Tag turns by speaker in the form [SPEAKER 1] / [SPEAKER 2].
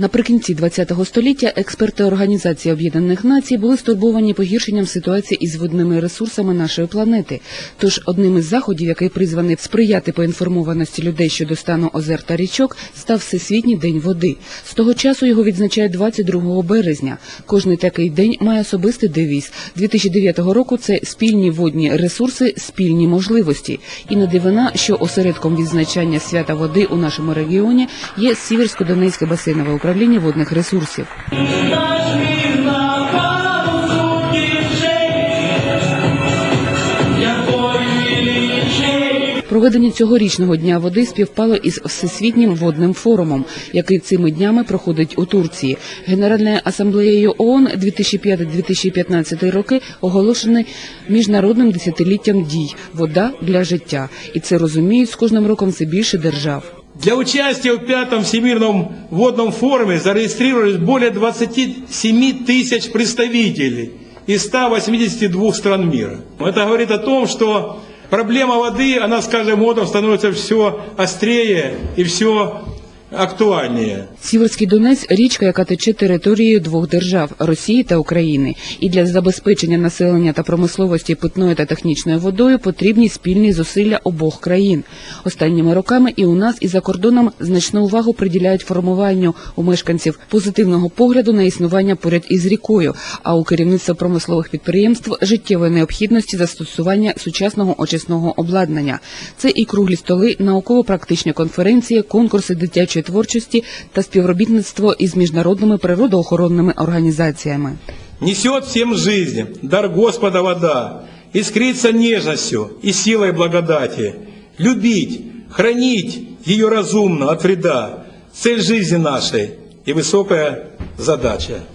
[SPEAKER 1] Наприкінці ХХ століття експерти Організації Об'єднаних Націй були стурбовані погіршенням ситуації із водними ресурсами нашої планети. Тож одним із заходів, який призваний сприяти поінформованості людей щодо стану озер та річок, став Всесвітній день води. З того часу його відзначають 22 березня. Кожний такий день має особистий девіз. 2009 року це спільні водні ресурси, спільні можливості. І не дивина, що осередком відзначання свята води у нашому регіоні є Сіверсько-Донецьке басейнове управління водних ресурсів. Проведення цьогорічного дня води співпало із Всесвітнім водним форумом, який цими днями проходить у Турції. Генеральною асамблеєю ООН 2005-2015 роки оголошений міжнародним десятиліттям дій вода для життя, і це розуміють з кожним роком все більше держав.
[SPEAKER 2] Для участия в пятом Всемирном водном форуме зарегистрировались более 27 тысяч представителей из 182 стран мира. Это говорит о том, что проблема воды, она с каждым годом становится все острее и все актуальнее.
[SPEAKER 1] Сіверський Донець річка, яка тече територією двох держав Росії та України, і для забезпечення населення та промисловості питною та технічною водою потрібні спільні зусилля обох країн. Останніми роками і у нас, і за кордоном значну увагу приділяють формуванню у мешканців позитивного погляду на існування поряд із рікою, а у керівництва промислових підприємств життєвої необхідності застосування сучасного очисного обладнання. Це і круглі столи, науково-практичні конференції, конкурси дитячої творчості та співробітництво із міжнародними природоохоронними організаціями.
[SPEAKER 2] Несет всем жизнь, дар Господа вода, искрится нежностью и силой благодати. Любить, хранить ее разумно от вреда, цель жизни нашей и высокая задача.